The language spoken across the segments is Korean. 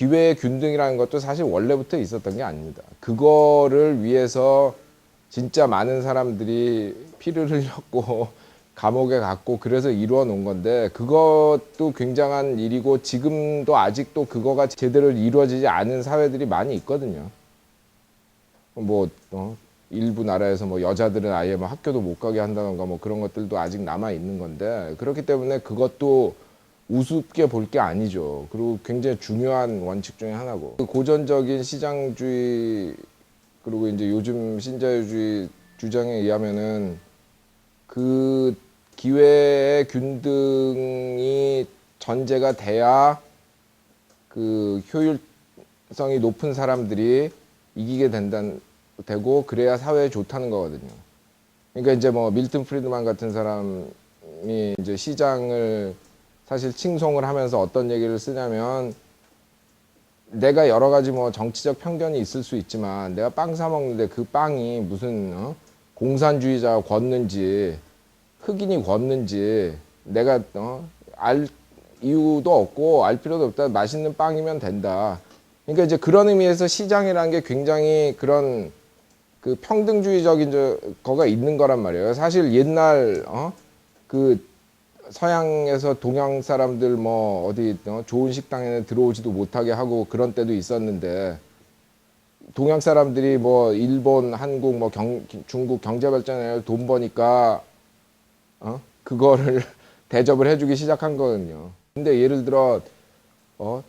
기회의 균등이라는 것도 사실 원래부터 있었던 게 아닙니다. 그거를 위해서 진짜 많은 사람들이 피를 흘렸고 감옥에 갔고 그래서 이루어 놓은 건데 그것도 굉장한 일이고 지금도 아직도 그거가 제대로 이루어지지 않은 사회들이 많이 있거든요. 뭐 어, 일부 나라에서 뭐 여자들은 아예 뭐 학교도 못 가게 한다던가 뭐 그런 것들도 아직 남아 있는 건데 그렇기 때문에 그것도 우습게 볼 게 아니죠. 그리고 굉장히 중요한 원칙 중에 하나고 그 고전적인 시장주의 그리고 이제 요즘 신자유주의 주장에 의하면은 그 기회의 균등이 전제가 돼야 그 효율성이 높은 사람들이 이기게 된다는 되고 그래야 사회에 좋다는 거거든요. 그러니까 이제 뭐 밀튼 프리드만 같은 사람이 이제 시장을 사실 칭송을 하면서 어떤 얘기를 쓰냐면 내가 여러 가지 뭐 정치적 편견이 있을 수 있지만 내가 빵 사 먹는데 그 빵이 무슨 어? 공산주의자가 걷는지 흑인이 걷는지 내가 어? 알 이유도 없고 알 필요도 없다 맛있는 빵이면 된다. 그러니까 이제 그런 의미에서 시장이라는 게 굉장히 그런 그 평등주의적인 저 거가 있는 거란 말이에요. 사실 옛날 어 그 서양에서 동양 사람들 뭐 어디 어, 좋은 식당에는 들어오지도 못하게 하고 그런 때도 있었는데 동양 사람들이 뭐 일본, 한국, 뭐 경, 중국 경제 발전에 돈 버니까 어 그거를 대접을 해주기 시작한 거거든요. 근데 예를 들어 어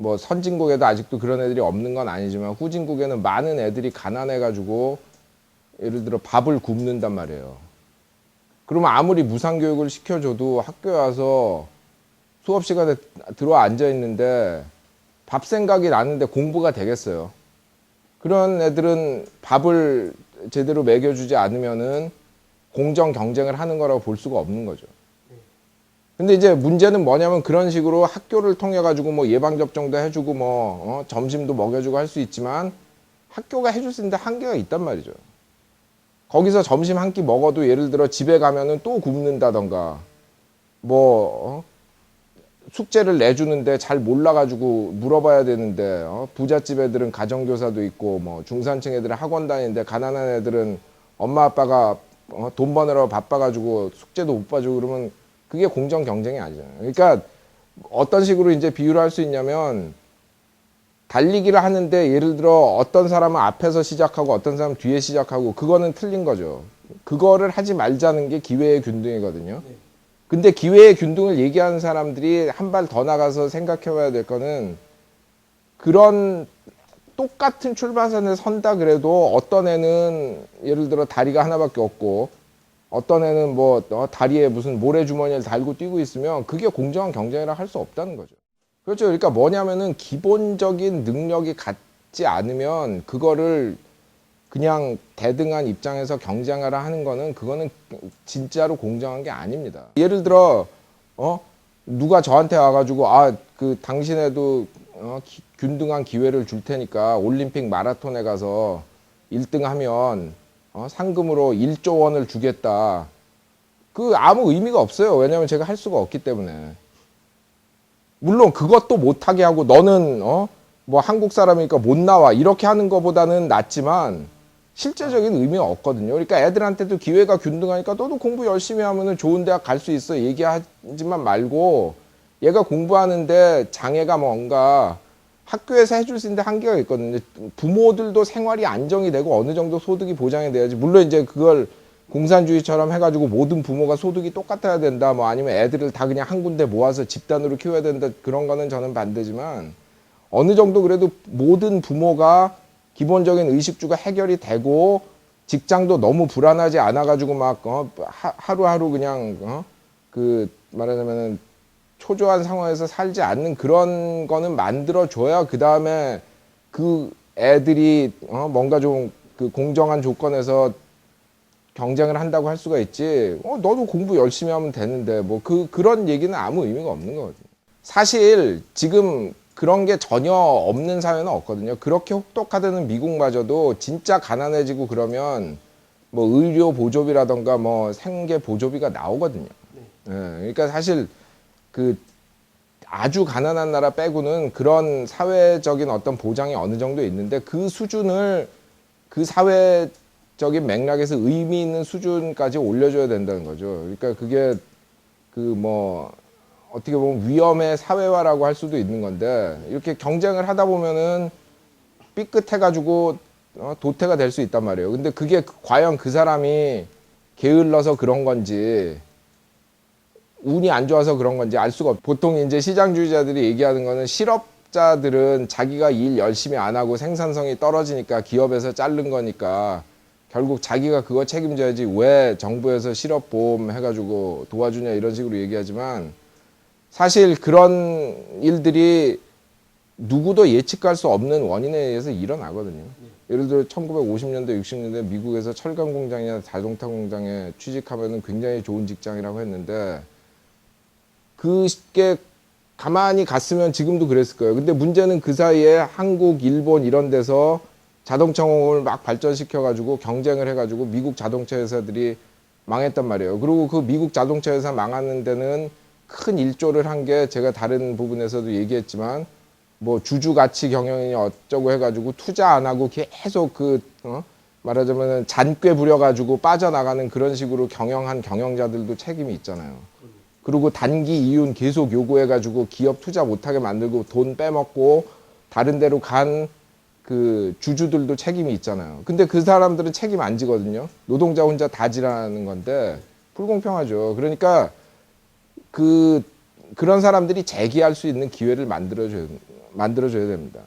뭐 선진국에도 아직도 그런 애들이 없는 건 아니지만 후진국에는 많은 애들이 가난해 가지고 예를 들어 밥을 굶는단 말이에요. 그러면 아무리 무상교육을 시켜줘도 학교에 와서 수업 시간에 들어와 앉아 있는데 밥 생각이 나는데 공부가 되겠어요. 그런 애들은 밥을 제대로 먹여주지 않으면은 공정 경쟁을 하는 거라고 볼 수가 없는 거죠. 근데 이제 문제는 뭐냐면 그런 식으로 학교를 통해 가지고 뭐 예방 접종도 해주고 뭐 어, 점심도 먹여주고 할 수 있지만 학교가 해줄 수 있는데 한계가 있단 말이죠. 거기서 점심 한 끼 먹어도 예를 들어 집에 가면은 또 굶는다던가 뭐 어? 숙제를 내주는데 잘 몰라가지고 물어봐야 되는데 어? 부잣집 애들은 가정교사도 있고 뭐 중산층 애들은 학원 다니는데 가난한 애들은 엄마 아빠가 어? 돈 버느라고 바빠가지고 숙제도 못 봐주고 그러면 그게 공정 경쟁이 아니잖아요. 그러니까 어떤 식으로 이제 비유를 할 수 있냐면 달리기를 하는데 예를 들어 어떤 사람은 앞에서 시작하고 어떤 사람은 뒤에 시작하고 그거는 틀린 거죠. 그거를 하지 말자는 게 기회의 균등이거든요. 근데 기회의 균등을 얘기하는 사람들이 한 발 더 나가서 생각해 봐야 될 거는 그런 똑같은 출발선에 선다 그래도 어떤 애는 예를 들어 다리가 하나밖에 없고 어떤 애는 뭐 어, 다리에 무슨 모래주머니를 달고 뛰고 있으면 그게 공정한 경쟁이라 할 수 없다는 거죠. 그렇죠. 그러니까 뭐냐면은 기본적인 능력이 같지 않으면 그거를 그냥 대등한 입장에서 경쟁하라 하는 거는 그거는 진짜로 공정한 게 아닙니다. 예를 들어 어 누가 저한테 와가지고 아 그 당신에도 어, 기- 균등한 기회를 줄 테니까 올림픽 마라톤에 가서 1등하면 어, 상금으로 1조 원을 주겠다. 그 아무 의미가 없어요. 왜냐하면 제가 할 수가 없기 때문에. 물론 그것도 못하게 하고 너는 어 뭐 한국 사람이니까 못 나와 이렇게 하는 것보다는 낫지만 실제적인 의미가 없거든요. 그러니까 애들한테도 기회가 균등하니까 너도 공부 열심히 하면은 좋은 대학 갈 수 있어 얘기하지만 말고 얘가 공부하는데 장애가 뭔가 학교에서 해줄 수 있는데 한계가 있거든요. 부모들도 생활이 안정이 되고 어느 정도 소득이 보장이 돼야지. 물론 이제 그걸 공산주의처럼 해가지고 모든 부모가 소득이 똑같아야 된다. 뭐 아니면 애들을 다 그냥 한 군데 모아서 집단으로 키워야 된다. 그런 거는 저는 반대지만 어느 정도 그래도 모든 부모가 기본적인 의식주가 해결이 되고 직장도 너무 불안하지 않아가지고 막 어, 하- 하루하루 그냥 어, 그 말하자면은 초조한 상황에서 살지 않는 그런 거는 만들어 줘야 그 다음에 그 애들이 어, 뭔가 좀 그 공정한 조건에서 경쟁을 한다고 할 수가 있지. 어, 너도 공부 열심히 하면 되는데 뭐 그 그런 얘기는 아무 의미가 없는 거거든요. 사실 지금 그런 게 전혀 없는 사회는 없거든요. 그렇게 혹독하다는 미국마저도 진짜 가난해지고 그러면 뭐 의료 보조비라던가 뭐 생계 보조비가 나오거든요. 예, 그러니까 사실 그 아주 가난한 나라 빼고는 그런 사회적인 어떤 보장이 어느 정도 있는데 그 수준을 그 사회 적인 맥락에서 의미 있는 수준까지 올려줘야 된다는 거죠. 그러니까 그게 그 뭐 어떻게 보면 위험의 사회화라고 할 수도 있는 건데 이렇게 경쟁을 하다 보면은 삐끗해가지고 어, 도태가 될 수 있단 말이에요. 근데 그게 과연 그 사람이 게을러서 그런 건지 운이 안 좋아서 그런 건지 알 수가 없. 보통 이제 시장주의자들이 얘기하는 거는 실업자들은 자기가 일 열심히 안 하고 생산성이 떨어지니까 기업에서 자른 거니까 결국 자기가 그거 책임져야지 왜 정부에서 실업보험 해가지고 도와주냐 이런 식으로 얘기하지만 사실 그런 일들이 누구도 예측할 수 없는 원인에 의해서 일어나거든요. 예를 들어 1950년대, 60년대 미국에서 철강 공장이나 자동차 공장에 취직하면은 굉장히 좋은 직장이라고 했는데 그게 가만히 갔으면 지금도 그랬을 거예요. 근데 문제는 그 사이에 한국, 일본 이런 데서 자동차 공업을 막 발전시켜 가지고 경쟁을 해 가지고 미국 자동차 회사들이 망했단 말이에요. 그리고 그 미국 자동차 회사 망하는 데는 큰 일조를 한 게 제가 다른 부분에서도 얘기했지만 뭐 주주 가치 경영이 어쩌고 해가지고 투자 안 하고 계속 그 어? 말하자면 잔꾀 부려가지고 빠져나가는 그런 식으로 경영한 경영자들도 책임이 있잖아요. 그리고 단기 이윤 계속 요구해가지고 기업 투자 못하게 만들고 돈 빼먹고 다른 데로 간 그 주주들도 책임이 있잖아요. 근데 그 사람들은 책임 안 지거든요. 노동자 혼자 다 지라는 건데 불공평하죠. 그러니까 그 그런 사람들이 재기할 수 있는 기회를 만들어줘야 만들어줘야 됩니다.